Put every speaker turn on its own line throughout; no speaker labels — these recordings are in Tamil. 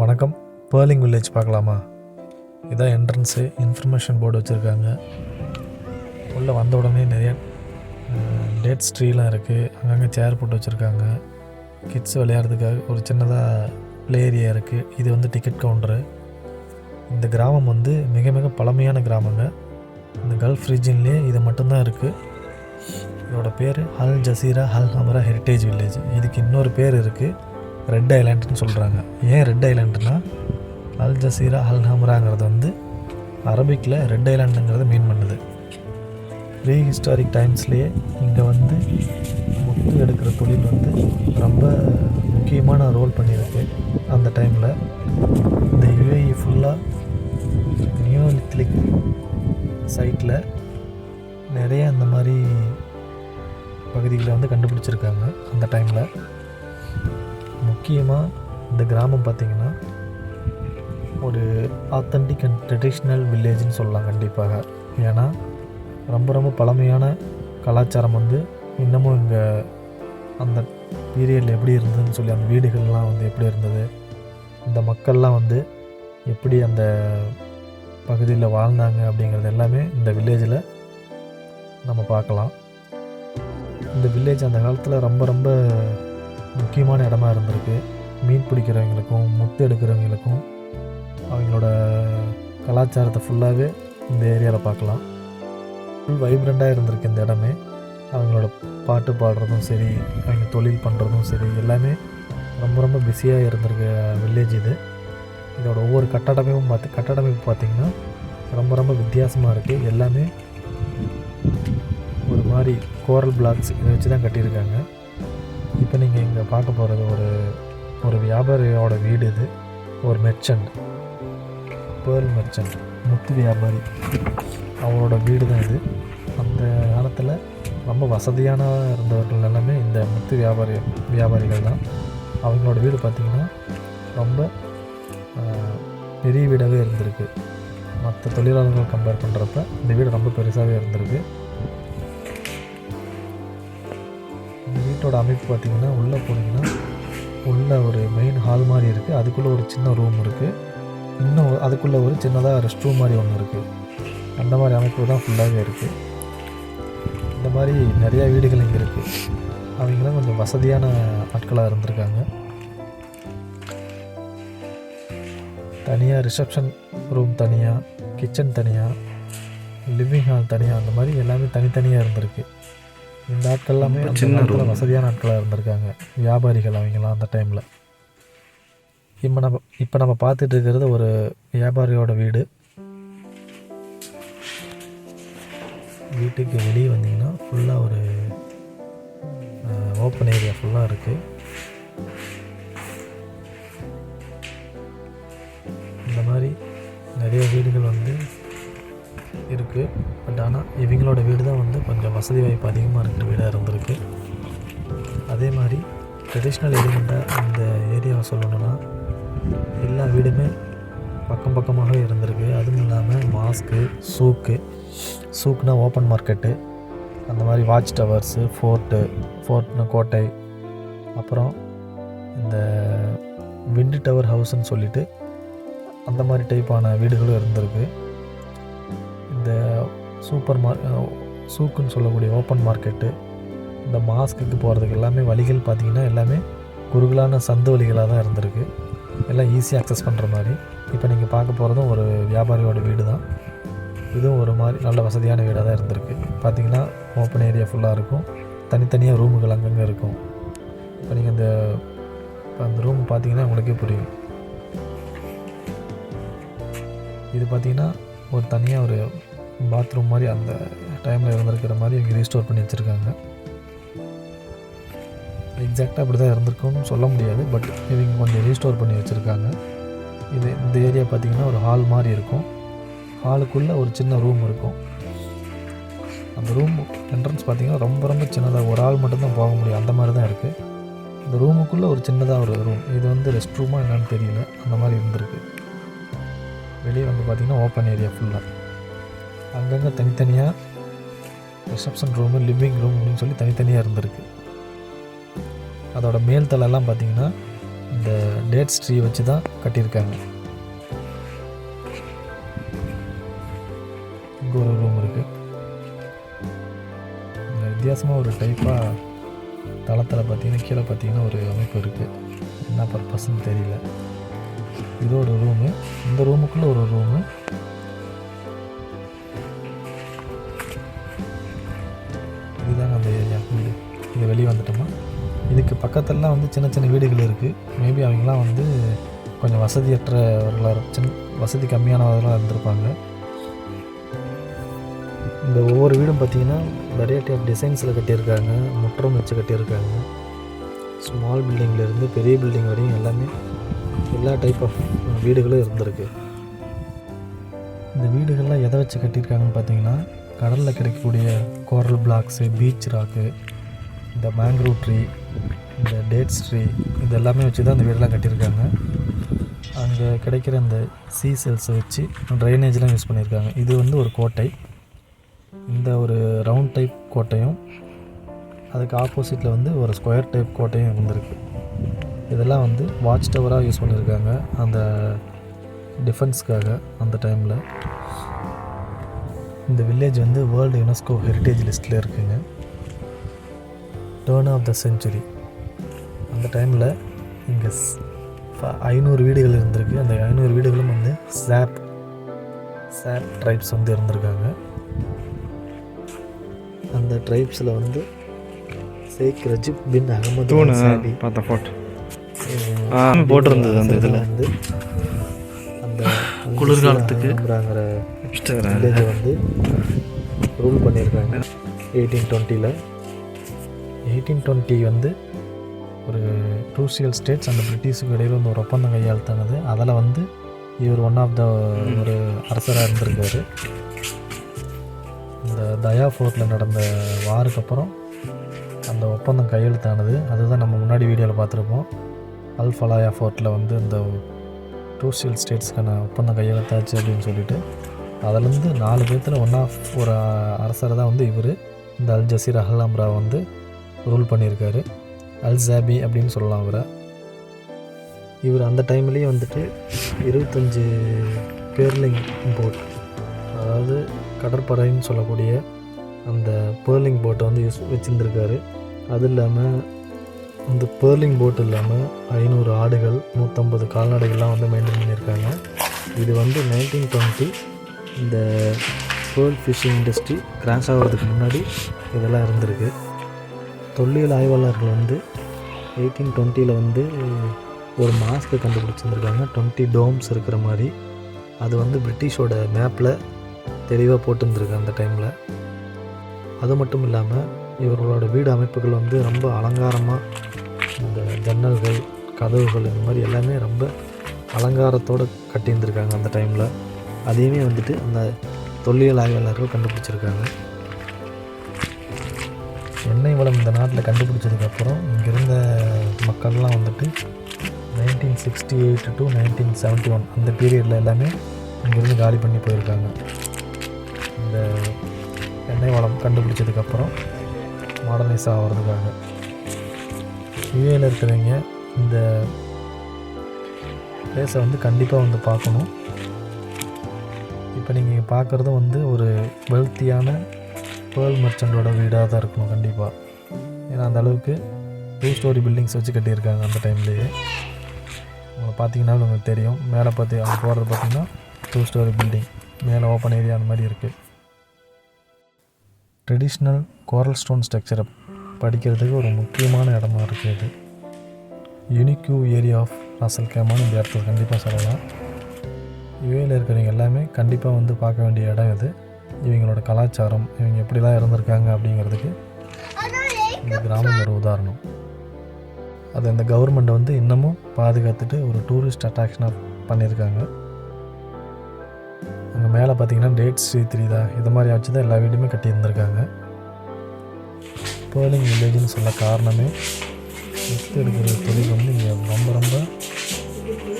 வணக்கம். பேர்லிங் வில்லேஜ் பார்க்கலாமா? இதான் என்ட்ரன்ஸு இன்ஃபர்மேஷன் போர்டு வச்சுருக்காங்க. உள்ளே வந்த உடனே நிறைய டேட் ஸ்ட்ரீலாம் இருக்குது அங்கங்கே சேர் போட்டு வச்சுருக்காங்க. கிட்ஸ் விளையாடுறதுக்காக ஒரு சின்னதாக ப்ளே ஏரியா இருக்குது இது வந்து டிக்கெட் கவுண்டரு இந்த கிராமம் வந்து மிக மிக பழமையான கிராமங்க. இந்த கல்ஃப் ரீஜன்லேயே இது மட்டும்தான் இருக்குது இதோட பேர் Al Jazeera Al Hamra heritage village இதுக்கு இன்னொரு பேர் இருக்குது ரெட் ஐலாண்டுன்னு சொல்கிறாங்க ஏன் ரெட் ஐலாண்டுனா அல் ஜசீரா அல் ஹம்ராங்கிறது வந்து அரபிக்கில் ரெட் ஐலாண்டுங்கிறத மீன் பண்ணுது. ப்ரீ ஹிஸ்டாரிக் டைம்ஸ்லேயே இங்கே வந்து முத்து எடுக்கிற தொழில் வந்து ரொம்ப முக்கியமான ரோல் பண்ணியிருக்கு அந்த டைமில் இந்த யுஏஇ ஃபுல்லாக நியோலித்லிக் சைட்டில் நிறைய இந்த மாதிரி பகுதிகளை வந்து கண்டுபிடிச்சிருக்காங்க அந்த டைமில் முக்கியமாக இந்த கிராமம் பார்த்திங்கன்னா ஒரு ஆத்தன்டிக் அண்ட் ட்ரெடிஷ்னல் வில்லேஜ்னு சொல்லலாம் கண்டிப்பாக. ஏன்னா ரொம்ப ரொம்ப பழமையான கலாச்சாரம் வந்து இன்னமும் இங்கே அந்த பீரியடில் எப்படி இருந்ததுன்னு சொல்லி அந்த வீடுகள்லாம் வந்து எப்படி இருந்தது இந்த மக்கள்லாம் வந்து எப்படி அந்த பகுதியில் வாழ்ந்தாங்க அப்படிங்கிறது எல்லாமே இந்த வில்லேஜில் நம்ம பார்க்கலாம். இந்த வில்லேஜ் அந்த காலத்தில் ரொம்ப ரொம்ப முக்கியமான இடமா இருந்திருக்கு. மீன் பிடிக்கிறவங்களுக்கும் முத்து எடுக்கிறவங்களுக்கும் அவங்களோட கலாச்சாரத்தை ஃபுல்லாகவே இந்த ஏரியாவில் பார்க்கலாம். ஃபுல் வைப்ரண்ட்டாக இருந்திருக்கு இந்த இடமே. அவங்களோட பாட்டு பாடுறதும் சரி அவங்க தொழில் பண்ணுறதும் சரி எல்லாமே ரொம்ப ரொம்ப பிஸியாக இருந்திருக்க வில்லேஜ் இது. இதோட ஒவ்வொரு கட்டடமைப்பும் பார்த்து கட்டடமைப்பு பார்த்திங்கன்னா ரொம்ப ரொம்ப வித்தியாசமாக இருக்குது எல்லாமே ஒரு மாதிரி கோரல் பிளாக்ஸ் இதை வச்சு தான் கட்டியிருக்காங்க. இப்போ நீங்கள் இங்கே பார்க்க போகிறது ஒரு ஒரு வியாபாரியோட வீடு இது. ஒரு மெர்ச்சன்ட் பேர்ல் மெர்ச்சன்ட் முத்து வியாபாரி. அவரோட வீடு தான் இது. அந்த காலத்தில் ரொம்ப வசதியான இருந்தவர்கள் எல்லாமே இந்த முத்து வியாபாரி வியாபாரிகள் தான். அவங்களோட வீடு பார்த்திங்கன்னா ரொம்ப பெரிய வீடாகவே இருந்திருக்கு. மற்ற தொழிலாளர்கள் கம்பேர் பண்ணுறப்ப இந்த வீடு ரொம்ப பெருசாகவே இருந்திருக்கு. இந்த அமைப்பு பார்த்திங்கன்னா உள்ளே போனீங்கன்னா உள்ளே ஒரு மெயின் ஹால் மாதிரி இருக்குது அதுக்குள்ளே ஒரு சின்ன ரூம் இருக்குது இன்னும் அதுக்குள்ளே ஒரு சின்னதாக ரெஸ்ட் ரூம் மாதிரி ஒன்று இருக்குது அந்த மாதிரி அமைப்பு தான் ஃபுல்லாகவே இருக்குது இந்த மாதிரி நிறையா வீடுகள் இங்கே இருக்குது அவங்களாம் கொஞ்சம் வசதியான ஆட்களாக இருந்திருக்காங்க. தனியாக ரிசப்ஷன் ரூம் தனியாக கிச்சன் தனியாக லிவிங் ஹால் தனியாக அந்த மாதிரி எல்லாமே தனித்தனியாக இருந்திருக்கு. இந்த ஆட்கள் எல்லாமே
சின்ன.
வசதியான ஆட்களாக இருந்திருக்காங்க. வியாபாரிகள் அவங்களாம் அந்த டைமில் இப்போ நம்ம இப்போ நம்ம பார்த்துட்டு இருக்கிறது ஒரு வியாபாரியோட வீடு. வீட்டுக்கு வெளியே வந்தீங்கன்னா ஃபுல்லாக ஒரு ஓப்பன் ஏரியா ஃபுல்லாக இருக்குது இந்த மாதிரி நிறைய வீடுகள் வந்து இருக்குது பட் ஆனால் இவங்களோட வீடு தான் வந்து கொஞ்சம் வசதி வாய்ப்பு அதிகமாக இருக்கிற வீடாக இருந்திருக்கு. அதே மாதிரி ட்ரெடிஷ்னல் எலிமெண்ட்டாக இந்த ஏரியாவை சொல்லணும்னா எல்லா வீடுமே பக்கம் பக்கமாகவே இருந்திருக்கு. அதுவும் இல்லாமல் மாஸ்க்கு சூக்கு சூக்குனா ஓப்பன் மார்க்கெட்டு அந்த மாதிரி வாட்ச் டவர்ஸு ஃபோர்ட்டு ஃபோர்ட்னு கோட்டை அப்புறம் இந்த விண்டு டவர் ஹவுஸ்ன்னு சொல்லிட்டு அந்த மாதிரி டைப்பான வீடுகளும் இருந்திருக்கு. இந்த சூப்பர் மார் சூக்குன்னு சொல்லக்கூடிய ஓப்பன் மார்க்கெட்டு இந்த மாஸ்க்குக்கு போகிறதுக்கு எல்லாமே வழிகள் பார்த்திங்கன்னா எல்லாமே குறுகலான சந்து வழிகளாக தான் இருந்திருக்கு. எல்லாம் ஈஸியாக அக்சஸ் பண்ணுற மாதிரி. இப்போ நீங்கள் பார்க்க போகிறதும் ஒரு வியாபாரியோட வீடு தான். இதுவும் ஒரு மாதிரி நல்ல வசதியான வீடாக தான் இருந்திருக்கு. பார்த்தீங்கன்னா ஓப்பன் ஏரியா ஃபுல்லாக இருக்கும். தனித்தனியாக ரூமுகள் அங்கங்கே இருக்கும். இப்போ நீங்கள் அந்த இப்போ அந்த ரூம் பார்த்தீங்கன்னா உங்களுக்கே புரியும். இது பார்த்தீங்கன்னா ஒரு தனியாக ஒரு பாத்ரூம் மாதிரி அந்த டைமில் இருந்திருக்கிற மாதிரி இவங்க ரீஸ்டோர் பண்ணி வச்சுருக்காங்க. எக்ஸாக்டாக அப்படி தான் இருந்திருக்கும்னு சொல்ல முடியாது பட் இவங்க கொஞ்சம் ரீஸ்டோர் பண்ணி வச்சுருக்காங்க. இது இந்த ஏரியா பார்த்தீங்கன்னா ஒரு ஹால் மாதிரி இருக்கும். ஹாலுக்குள்ளே ஒரு சின்ன ரூம் இருக்கும். அந்த ரூம் என்ட்ரன்ஸ் பார்த்திங்கன்னா ரொம்ப ரொம்ப சின்னதாக ஒரு ஆள் மட்டும்தான் போக முடியும். அந்த மாதிரி தான் இருக்குது இந்த ரூமுக்குள்ளே ஒரு சின்னதாக ஒரு ரூம் இது வந்து ரெஸ்ட் ரூமாக என்னன்னு தெரியல. அந்த மாதிரி இருந்திருக்கு. வெளியே வந்து பார்த்திங்கன்னா ஓப்பன் ஏரியா ஃபுல்லாக அங்கங்கே தனித்தனியாக ரிசப்ஷன் ரூமு லிவிங் ரூம் அப்படின்னு சொல்லி தனித்தனியாக இருந்திருக்கு. அதோட மேல் தளெல்லாம் பார்த்தீங்கன்னா இந்த டேட்ஸ் ட்ரீ வச்சு தான் கட்டியிருக்காங்க. இங்கே ஒரு ரூம் இருக்குது வித்தியாசமாக ஒரு டைப்பாக தளத்தில் பார்த்தீங்கன்னா கீழே பார்த்தீங்கன்னா ஒரு அமைப்பு இருக்குது என்ன பர்பஸ்ன்னு தெரியல. இது ஒரு ரூமு இந்த ரூமுக்குள்ளே ஒரு ரூமு வெளியே வந்துட்டோமா இதுக்கு பக்கத்துலலாம் வந்து சின்ன சின்ன வீடுகள் இருக்குது மேபி அவங்களாம் வந்து கொஞ்சம் வசதியற்றவர்களாக சின்ன வசதி கம்மியானவர்களாக இருந்திருப்பாங்க. இந்த ஒவ்வொரு வீடும் பார்த்திங்கன்னா வெரைட்டி ஆஃப் டிசைன்ஸில் கட்டியிருக்காங்க. முற்றம் வச்சு கட்டியிருக்காங்க. ஸ்மால் பில்டிங்லேருந்து பெரிய பில்டிங் வரையும் எல்லாமே எல்லா டைப் ஆஃப் வீடுகளும் இருந்திருக்கு. இந்த வீடுகள்லாம் எதை வச்சு கட்டியிருக்காங்கன்னு பார்த்தீங்கன்னா கடலில் கிடைக்கக்கூடிய கோரல் பிளாக்ஸு பீச் ராக்கு இந்த மேங்க்ரூவ் ட்ரீ இந்த டேட்ஸ் ட்ரீ இது எல்லாமே வச்சு தான் இந்த வீடெல்லாம் கட்டியிருக்காங்க. அங்கே கிடைக்கிற அந்த சீ செல்ஸை வச்சு ட்ரைனேஜ்லாம் யூஸ் பண்ணியிருக்காங்க. இது வந்து ஒரு கோட்டை. இந்த ஒரு ரவுண்ட் டைப் கோட்டையும் அதுக்கு ஆப்போசிட்டில் வந்து ஒரு ஸ்கொயர் டைப் கோட்டையும் இருந்திருக்கு. இதெல்லாம் வந்து வாட்ச் டவராக யூஸ் பண்ணியிருக்காங்க அந்த டிஃபென்ஸ்க்காக அந்த டைமில் இந்த வில்லேஜ் வந்து வேர்ல்டு யுனெஸ்கோ ஹெரிட்டேஜ் லிஸ்ட்டில் இருக்குங்க. டேர்ன் ஆஃப் த செஞ்சுரி அந்த டைமில் இங்கே ஐநூறு வீடுகள் இருந்திருக்கு. அந்த ஐநூறு வீடுகளும் வந்து சாப் சாப் ட்ரைப்ஸ் வந்து இருந்திருக்காங்க. அந்த ட்ரைப்ஸில் வந்து ஷேக் ரஜிப் பின் அகமது சாபி
பார்த்த ஃபோட்டோ போட்டிருந்தது அந்த இதில்.
வந்து அந்த
குளிர்காலத்துக்கு.
வந்து ரூல் பண்ணியிருக்காங்க. எயிட்டீன் டுவெண்ட்டியில் எயிட்டீன் டுவெண்ட்டி வந்து ஒரு க்ரூசியல் ஸ்டேட்ஸ் அந்த பிரிட்டிஷுக்கு இடையில வந்து ஒரு ஒப்பந்தம் கையாழ்த்தானது அதில் வந்து இவர் ஒன் ஆஃப் த ஒரு அரசராக இருந்திருக்காரு. இந்த தயா ஃபோர்ட்டில் நடந்த வாருக்கு அப்புறம் அந்த ஒப்பந்தம் கையெழுத்தானது. அதுதான் நம்ம முன்னாடி வீடியோவில் பார்த்துருப்போம். அல் ஃபலாயா ஃபோர்ட்டில் வந்து இந்த டூசியல் ஸ்டேட்ஸ்க்கான ஒப்பந்தம் கையெழுத்தாச்சு அப்படின்னு சொல்லிட்டு. அதுலேருந்து நாலு பேர்த்தில் ஒன் ஆஃப் ஒரு அரசர் தான் வந்து இவர். இந்த அல் ஜசீர் அஹ்லாம்ரா வந்து ரூல் பண்ணியிருக்காரு. அல் ஜாபி அப்படின்னு சொல்லலாம் அவரை. இவர் அந்த டைம்லேயே வந்துட்டு இருபத்தஞ்சி பேர்லிங் போட் அதாவது கடற்படைன்னு சொல்லக்கூடிய அந்த பேர்லிங் போட்டை வந்து யூஸ் வச்சுருந்துருக்காரு. அது இல்லாமல் இந்த பேர்லிங் போட் இல்லாமல் ஐநூறு ஆடுகள் நூற்றம்பது கால்நடைகள்லாம் வந்து மெயின்டைன் பண்ணியிருக்காங்க. இது வந்து நைன்டீன் டுவெண்ட்டி இந்த பேர்ல் ஃபிஷிங் இண்டஸ்ட்ரி கிராஷ் ஆகிறதுக்கு முன்னாடி இதெல்லாம் இருந்திருக்கு. தொல்லியல் ஆய்வாளர்கள் வந்து எயிட்டீன் டுவெண்ட்டியில் வந்து ஒரு மாஸ்க்கு கண்டுபிடிச்சிருந்துருக்காங்க. டுவெண்ட்டி டோம்ஸ் இருக்கிற மாதிரி. அது வந்து பிரிட்டிஷோட மேப்பில் தெளிவாக போட்டுருந்துருக்கு அந்த டைமில் அது மட்டும் இல்லாமல் இவர்களோட வீடு அமைப்புகள் வந்து ரொம்ப அலங்காரமாக இந்த ஜன்னல்கள் கதவுகள் இந்த மாதிரி எல்லாமே ரொம்ப அலங்காரத்தோடு கட்டியிருந்திருக்காங்க அந்த டைமில் அதையுமே வந்துட்டு அந்த தொல்லியல் ஆய்வாளர்கள் கண்டுபிடிச்சிருக்காங்க. எண்ணெய் வளம் இந்த நாட்டில் கண்டுபிடிச்சதுக்கப்புறம் இங்கே இருந்த மக்கள்லாம் வந்துட்டு nineteen sixty eight to nineteen seventy one அந்த பீரியடில் எல்லாமே இங்கேருந்து காலி பண்ணி போயிருக்காங்க. இந்த எண்ணெய் வளம் கண்டுபிடிச்சதுக்கப்புறம் மாடர்னைஸ் ஆகிறதுக்காக யூஏயில் இருக்கிறவங்க இந்த பிளேஸை வந்து கண்டிப்பாக வந்து பார்க்கணும். இப்போ நீங்கள் பார்க்குறதும் வந்து ஒரு வெல்த்தியான பேர்ல் மர்ச்சண்டோட வீடாக தான் இருக்கணும் கண்டிப்பாக ஏன்னா அந்த அளவுக்கு டூ ஸ்டோரி பில்டிங்ஸ் வச்சு கட்டியிருக்காங்க அந்த டைம்லேயே உங்களை பார்த்தீங்கன்னா உங்களுக்கு தெரியும். மேலே பார்த்து அங்கே போகிறது பார்த்தீங்கன்னா டூ ஸ்டோரி பில்டிங் மேலே ஓப்பன் ஏரியா அந்த மாதிரி இருக்குது ட்ரெடிஷ்னல் கோரல் ஸ்டோன் ஸ்ட்ரக்சரை படிக்கிறதுக்கு ஒரு முக்கியமான இடமா இருக்குது இது. Unique area of Ras al கேமான்னு இந்த இடத்துல கண்டிப்பாக சொல்லலாம். யூஏயில் இருக்கிறவங்க எல்லாமே கண்டிப்பாக வந்து பார்க்க வேண்டிய இடம் இது. இவங்களோட கலாச்சாரம் இவங்க எப்படிலாம் இருந்திருக்காங்க அப்படிங்கிறதுக்கு இந்த கிராமம் ஒரு உதாரணம். அது அந்த கவர்மெண்ட் வந்து இன்னமும் பாதுகாத்துட்டு ஒரு டூரிஸ்ட் அட்ராக்ஷனாக பண்ணியிருக்காங்க. அங்கே மேலே பார்த்தீங்கன்னா டேட் ஸ்ரீ த்ரீதா இது மாதிரி வச்சு தான் எல்லா வீடுமே கட்டியிருந்திருக்காங்க. பேர்லிங் வில்லேஜ்னு சொல்ல காரணமே வித்து எடுக்கிற தொழில் வந்து இங்கே ரொம்ப ரொம்ப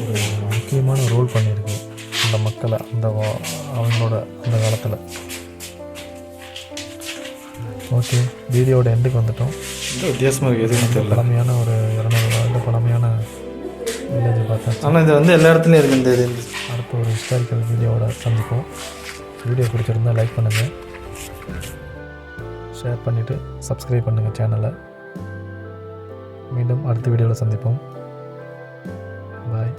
ஒரு முக்கியமான ரோல் பண்ணியிருக்கு. அந்த மக்களை அந்த அவங்களோட அந்த காலத்தில். ஓகே வீடியோட எண்டுக்கு வந்துட்டோம்.
வித்தியாசமாக எதுவும் தெரியல.
பழமையான ஒரு இரநூறு இந்த பழமையான வில்லேஜை பார்த்தேன்
ஆனால் இது வந்து எல்லா இடத்துலையும் இருக்குது இந்த இது.
அடுத்த ஒரு ஹிஸ்டாரிக்கல் வீடியோவோட சந்திப்போம். வீடியோ பிடிச்சிருந்தால் லைக் பண்ணுங்கள் ஷேர் பண்ணிவிட்டு சப்ஸ்கிரைப் பண்ணுங்கள் சேனலை மீண்டும் அடுத்த வீடியோவில் சந்திப்போம். பாய்